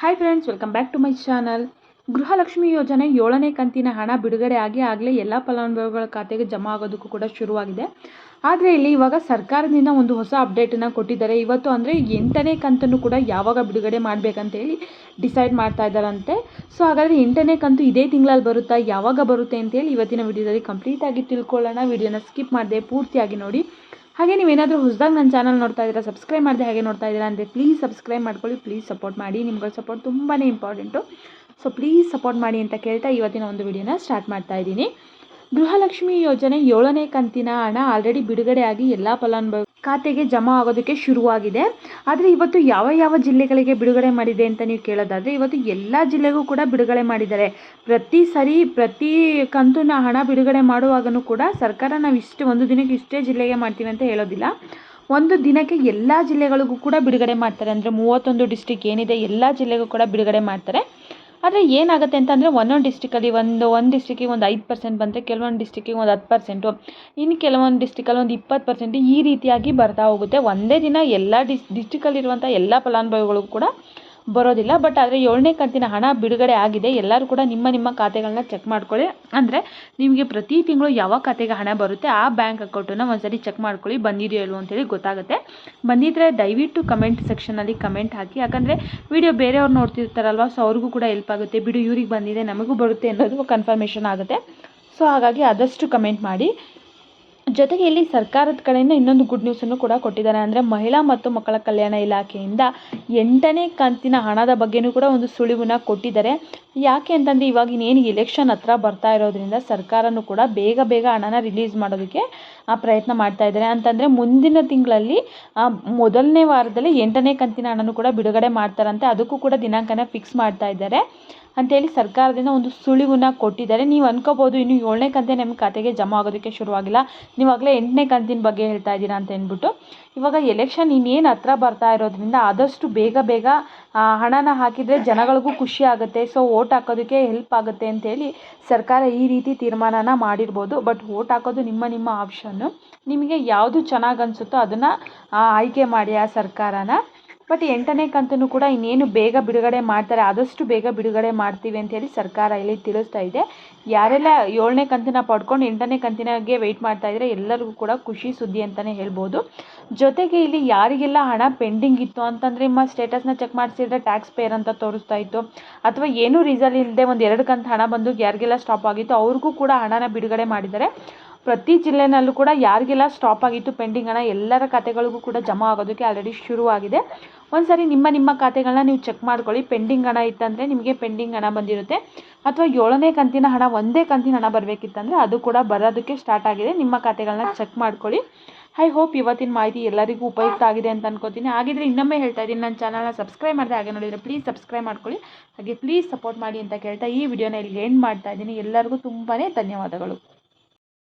Hi friends welcome back to my channel Gruhalakshmi ಯೋಜನೆ ಏಳನೇ ಕಂತಿನ ಹಣ ಬಿಡುಗಡೆ ಆಗಿ ಆಗಲೇ ಎಲ್ಲ ಫಲಾನುಭವಿಗಳ ಖಾತೆಗೆ ಜಮಾ ಆಗೋದಕ್ಕೂ ಕೂಡ ಶುರುವಾಗಿದೆ. ಆದರೆ ಇಲ್ಲಿ ಇವಾಗ ಸರ್ಕಾರದಿಂದ ಒಂದು ಹೊಸ ಅಪ್ಡೇಟನ್ನು ಕೊಟ್ಟಿದ್ದಾರೆ. ಇವತ್ತು ಅಂದರೆ ಎಂಟನೇ ಕಂತನ್ನು ಕೂಡ ಯಾವಾಗ ಬಿಡುಗಡೆ ಮಾಡಬೇಕಂತೇಳಿ ಡಿಸೈಡ್ ಮಾಡ್ತಾ ಇದ್ದಾರಂತೆ. ಸೊ ಹಾಗಾದರೆ ಎಂಟನೇ ಕಂತು ಇದೇ ತಿಂಗಳಲ್ಲಿ ಬರುತ್ತಾ? ಯಾವಾಗ ಬರುತ್ತೆ ಅಂತೇಳಿ ಇವತ್ತಿನ ವಿಡಿಯೋದಲ್ಲಿ ಕಂಪ್ಲೀಟಾಗಿ ತಿಳ್ಕೊಳ್ಳೋಣ. ವಿಡಿಯೋನ ಸ್ಕಿಪ್ ಮಾಡಿದೆ ಪೂರ್ತಿಯಾಗಿ ನೋಡಿ. ಹಾಗೆ ನೀವೇನಾದರೂ ಹೊಸದಾಗಿ ನನ್ನ ಚಾನಲ್ ನೋಡ್ತಾ ಇದ್ದೀರಾ ಸಬ್ಸ್ಕ್ರೈಬ್ ಮಾಡಿದೆ ಹಾಗೆ ನೋಡ್ತಾ ಇದ್ದೀರಾ ಅಂದರೆ ಪ್ಲೀಸ್ ಸಬ್ಸ್ಕ್ರೈಬ್ ಮಾಡ್ಕೊಳ್ಳಿ ಪ್ಲೀಸ್ ಸಪೋರ್ಟ್ ಮಾಡಿ, ನಿಮ್ಗೆ ಸಪೋರ್ಟ್ ತುಂಬಾ ಇಂಪಾರ್ಟೆಂಟು ಸೊ ಪ್ಲೀಸ್ ಸಪೋರ್ಟ್ ಮಾಡಿ ಅಂತ ಕೇಳ್ತಾ ಇವತ್ತಿನ ಒಂದು ವಿಡಿಯೋನ ಸ್ಟಾರ್ಟ್ ಮಾಡ್ತಾ ಇದ್ದೀನಿ. ಗೃಹಲಕ್ಷ್ಮಿ ಯೋಜನೆ ಏಳನೇ ಕಂತಿನ ಹಣ ಆಲ್ರೆಡಿ ಬಿಡುಗಡೆ ಆಗಿ ಎಲ್ಲ ಫಲಾನುಭವಿ ಖಾತೆಗೆ ಜಮಾ ಆಗೋದಕ್ಕೆ ಶುರುವಾಗಿದೆ. ಆದರೆ ಇವತ್ತು ಯಾವ ಯಾವ ಜಿಲ್ಲೆಗಳಿಗೆ ಬಿಡುಗಡೆ ಮಾಡಿದೆ ಅಂತ ನೀವು ಕೇಳೋದಾದರೆ ಇವತ್ತು ಎಲ್ಲ ಜಿಲ್ಲೆಗೂ ಕೂಡ ಬಿಡುಗಡೆ ಮಾಡಿದ್ದಾರೆ. ಪ್ರತಿ ಸರಿ, ಪ್ರತಿ ಕಂತುನ ಹಣ ಬಿಡುಗಡೆ ಮಾಡುವಾಗಲೂ ಕೂಡ ಸರ್ಕಾರ ನಾವು ಇಷ್ಟು ಒಂದು ದಿನಕ್ಕೆ ಇಷ್ಟೇ ಜಿಲ್ಲೆಗೆ ಮಾಡ್ತೀವಿ ಅಂತ ಹೇಳೋದಿಲ್ಲ. ಒಂದು ದಿನಕ್ಕೆ ಎಲ್ಲ ಜಿಲ್ಲೆಗಳಿಗೂ ಕೂಡ ಬಿಡುಗಡೆ ಮಾಡ್ತಾರೆ. ಅಂದರೆ ಮೂವತ್ತೊಂದು ಡಿಸ್ಟಿಕ್ ಏನಿದೆ, ಎಲ್ಲ ಜಿಲ್ಲೆಗೂ ಕೂಡ ಬಿಡುಗಡೆ ಮಾಡ್ತಾರೆ. ಆದರೆ ಏನಾಗುತ್ತೆ ಅಂತಂದರೆ ಒಂದೊಂದು ಡಿಸ್ಟಿಕಲ್ಲಿ ಒಂದು ಒಂದು ಡಿಸ್ಟಿಕ್ಕಿಗೆ ಒಂದು ಐದು ಪರ್ಸೆಂಟ್ ಬಂದರೆ ಕೆಲವೊಂದು ಡಿಸ್ಟಿಕ್ಕಿಗೆ ಒಂದು ಹತ್ತು ಪರ್ಸೆಂಟು ಇನ್ನು ಕೆಲವೊಂದು ಡಿಸ್ಟಿಕಲ್ಲಿ ಒಂದು ಇಪ್ಪತ್ತು ಪರ್ಸೆಂಟ್ ಈ ರೀತಿಯಾಗಿ ಬರ್ತಾ ಹೋಗುತ್ತೆ. ಒಂದೇ ದಿನ ಎಲ್ಲ ಡಿಸ್ ಡಿಸ್ಟಿಕಲ್ಲಿರುವಂಥ ಎಲ್ಲ ಫಲಾನುಭವಿಗಳಿಗೂ ಕೂಡ ಬರೋದಿಲ್ಲ. ಬಟ್ ಆದರೆ ಏಳನೇ ಕಂತಿನ ಹಣ ಬಿಡುಗಡೆ ಆಗಿದೆ. ಎಲ್ಲರೂ ಕೂಡ ನಿಮ್ಮ ನಿಮ್ಮ ಖಾತೆಗಳನ್ನ ಚೆಕ್ ಮಾಡ್ಕೊಳ್ಳಿ. ಅಂದರೆ ನಿಮಗೆ ಪ್ರತಿ ತಿಂಗಳು ಯಾವ ಖಾತೆಗೆ ಹಣ ಬರುತ್ತೆ ಆ ಬ್ಯಾಂಕ್ ಅಕೌಂಟನ್ನು ಒಂದ್ಸರಿ ಚೆಕ್ ಮಾಡ್ಕೊಳ್ಳಿ. ಬಂದಿದೆಯೋ ಇಲ್ವೋ ಅಂತೇಳಿ ಗೊತ್ತಾಗುತ್ತೆ. ಬಂದಿದ್ದರೆ ದಯವಿಟ್ಟು ಕಮೆಂಟ್ ಸೆಕ್ಷನಲ್ಲಿ ಕಮೆಂಟ್ ಹಾಕಿ. ಯಾಕಂದರೆ ವಿಡಿಯೋ ಬೇರೆಯವ್ರು ನೋಡ್ತಿರ್ತಾರಲ್ವ ಸೊ ಅವ್ರಿಗೂ ಕೂಡ ಹೆಲ್ಪ್ ಆಗುತ್ತೆ. ಬಿಡು, ಇವ್ರಿಗೆ ಬಂದಿದೆ, ನಮಗೂ ಬರುತ್ತೆ ಅನ್ನೋದು ಕನ್ಫರ್ಮೇಷನ್ ಆಗುತ್ತೆ. ಸೊ ಹಾಗಾಗಿ ಆದಷ್ಟು ಕಮೆಂಟ್ ಮಾಡಿ. ಜೊತೆಗೆ ಇಲ್ಲಿ ಸರ್ಕಾರದ ಕಡೆಯಿಂದ ಇನ್ನೊಂದು ಗುಡ್ ನ್ಯೂಸನ್ನು ಕೂಡ ಕೊಟ್ಟಿದ್ದಾರೆ. ಅಂದರೆ ಮಹಿಳಾ ಮತ್ತು ಮಕ್ಕಳ ಕಲ್ಯಾಣ ಇಲಾಖೆಯಿಂದ ಎಂಟನೇ ಕಂತಿನ ಹಣದ ಬಗ್ಗೆಯೂ ಕೂಡ ಒಂದು ಸುಳಿವನ್ನ ಕೊಟ್ಟಿದ್ದಾರೆ. ಯಾಕೆ ಅಂತಂದರೆ ಇವಾಗ ಇನ್ನೇನು ಎಲೆಕ್ಷನ್ ಹತ್ರ ಬರ್ತಾ ಇರೋದ್ರಿಂದ ಸರ್ಕಾರನೂ ಕೂಡ ಬೇಗ ಬೇಗ ಹಣನ ರಿಲೀಸ್ ಮಾಡೋದಕ್ಕೆ ಪ್ರಯತ್ನ ಮಾಡ್ತಾ ಇದ್ದಾರೆ. ಅಂತಂದರೆ ಮುಂದಿನ ತಿಂಗಳಲ್ಲಿ ಮೊದಲನೇ ವಾರದಲ್ಲಿ ಎಂಟನೇ ಕಂತಿನ ಹಣನೂ ಕೂಡ ಬಿಡುಗಡೆ ಮಾಡ್ತಾರಂತೆ. ಅದಕ್ಕೂ ಕೂಡ ದಿನಾಂಕನ ಫಿಕ್ಸ್ ಮಾಡ್ತಾ ಇದ್ದಾರೆ. ಅಂತೇಳಿ ಸರ್ಕಾರದಿಂದ ಒಂದು ಸುಳಿವನ್ನ ಕೊಟ್ಟಿದ್ದಾರೆ. ನೀವು ಅನ್ಕೋಬೋದು, ಇನ್ನು ಏಳನೇ ಕಂತೆ ನಿಮ್ಮ ಖಾತೆಗೆ ಜಮಾ ಆಗೋದಕ್ಕೆ ಶುರುವಾಗಿಲ್ಲ. ನೀವಾಗಲೇ ಎಂಟನೇ ಕಂತಿನ ಬಗ್ಗೆ ಹೇಳ್ತಾ ಇದ್ದೀರಾ ಅಂತ ಅಂದ್ಬಿಟ್ಟು. ಇವಾಗ ಎಲೆಕ್ಷನ್ ಇನ್ನೇನು ಹತ್ರ ಬರ್ತಾ ಇರೋದ್ರಿಂದ ಆದಷ್ಟು ಬೇಗ ಬೇಗ ಹಣನ ಹಾಕಿದರೆ ಜನಗಳಿಗೂ ಖುಷಿ ಆಗುತ್ತೆ. ಸೊ ವೋಟ್ ಹಾಕೋದಕ್ಕೆ ಹೆಲ್ಪ್ ಆಗುತ್ತೆ ಅಂತೇಳಿ ಸರ್ಕಾರ ಈ ರೀತಿ ತೀರ್ಮಾನನ ಮಾಡಿರ್ಬೋದು. ಬಟ್ ವೋಟ್ ಹಾಕೋದು ನಿಮ್ಮ ನಿಮ್ಮ ಆಪ್ಷನ್ನು ನಿಮಗೆ ಯಾವುದು ಚೆನ್ನಾಗಿ ಅನಿಸುತ್ತೋ ಅದನ್ನು ಆಯ್ಕೆ ಮಾಡಿ ಆ ಸರ್ಕಾರನ. ಬಟ್ ಎಂಟನೇ ಕಂತನ್ನು ಕೂಡ ಇನ್ನೇನು ಬೇಗ ಬಿಡುಗಡೆ ಮಾಡ್ತಾರೆ, ಆದಷ್ಟು ಬೇಗ ಬಿಡುಗಡೆ ಮಾಡ್ತೀವಿ ಅಂತೇಳಿ ಸರ್ಕಾರ ಇಲ್ಲಿ ತಿಳಿಸ್ತಾ ಇದೆ. ಯಾರೆಲ್ಲ ಏಳನೇ ಕಂತಿನ ಪಡ್ಕೊಂಡು ಎಂಟನೇ ಕಂತಿನಾಗೆ ವೆಯ್ಟ್ ಮಾಡ್ತಾ ಇದ್ದಾರೆ ಎಲ್ಲರಿಗೂ ಕೂಡ ಖುಷಿ ಸುದ್ದಿ ಅಂತಲೇ ಹೇಳ್ಬೋದು. ಜೊತೆಗೆ ಇಲ್ಲಿ ಯಾರಿಗೆಲ್ಲ ಹಣ ಪೆಂಡಿಂಗ್ ಇತ್ತು ಅಂತಂದರೆ ನಿಮ್ಮ ಸ್ಟೇಟಸ್ನ ಚೆಕ್ ಮಾಡಿಸಿದ್ರೆ ಟ್ಯಾಕ್ಸ್ ಪೇಯರ್ ಅಂತ ತೋರಿಸ್ತಾ ಇತ್ತು. ಅಥವಾ ಏನೂ ರೀಸನ್ ಇಲ್ಲದೆ ಒಂದು ಎರಡು ಕಂತು ಹಣ ಬಂದು ಯಾರಿಗೆಲ್ಲ ಸ್ಟಾಪ್ ಆಗಿತ್ತು, ಅವ್ರಿಗೂ ಕೂಡ ಹಣನ ಬಿಡುಗಡೆ ಮಾಡಿದ್ದಾರೆ. ಪ್ರತಿ ಜಿಲ್ಲೆನಲ್ಲೂ ಕೂಡ ಯಾರಿಗೆಲ್ಲ ಸ್ಟಾಪ್ ಆಗಿತ್ತು ಪೆಂಡಿಂಗ್ ಹಣ ಎಲ್ಲರ ಖಾತೆಗಳಿಗೂ ಕೂಡ ಜಮಾ ಆಗೋದಕ್ಕೆ ಆಲ್ರೆಡಿ ಶುರುವಾಗಿದೆ. ಒಂದು ನಿಮ್ಮ ನಿಮ್ಮ ಖಾತೆಗಳನ್ನ ನೀವು ಚೆಕ್ ಮಾಡ್ಕೊಳ್ಳಿ. ಪೆಂಡಿಂಗ್ ಹಣ ಇತ್ತಂದರೆ ನಿಮಗೆ ಪೆಂಡಿಂಗ್ ಹಣ ಬಂದಿರುತ್ತೆ. ಅಥವಾ ಏಳನೇ ಕಂತಿನ ಹಣ ಒಂದೇ ಕಂತಿನ ಹಣ ಬರಬೇಕಿತ್ತಂದರೆ ಅದು ಕೂಡ ಬರೋದಕ್ಕೆ ಸ್ಟಾರ್ಟ್ ಆಗಿದೆ. ನಿಮ್ಮ ಖಾತೆಗಳನ್ನ ಚೆಕ್ ಮಾಡ್ಕೊಳ್ಳಿ. ಐ ಹೋಪ್ ಇವತ್ತಿನ ಮಾಹಿತಿ ಎಲ್ಲರಿಗೂ ಉಪಯುಕ್ತ ಆಗಿದೆ ಅಂತ ಅನ್ಕೋತೀನಿ. ಹಾಗಿದ್ರೆ ಇನ್ನೊಮ್ಮೆ ಹೇಳ್ತಾ ಇದ್ದೀನಿ. ನನ್ನ ಚಾನಲ್ನ ಸಬ್ಸ್ಕ್ರೈಬ್ ಮಾಡಿದೆ ಹಾಗೆ ನೋಡಿದರೆ ಪ್ಲೀಸ್ ಸಬ್ಸ್ಕ್ರೈಬ್ ಮಾಡ್ಕೊಳ್ಳಿ. ಹಾಗೆ ಪ್ಲೀಸ್ ಸಪೋರ್ಟ್ ಮಾಡಿ ಅಂತ ಕೇಳ್ತಾ ಈ ವಿಡಿಯೋನ ಇಲ್ಲಿ ಎಂಡ್ ಮಾಡ್ತಾ ಇದ್ದೀನಿ. ಎಲ್ಲರಿಗೂ ತುಂಬಾ ಧನ್ಯವಾದಗಳು.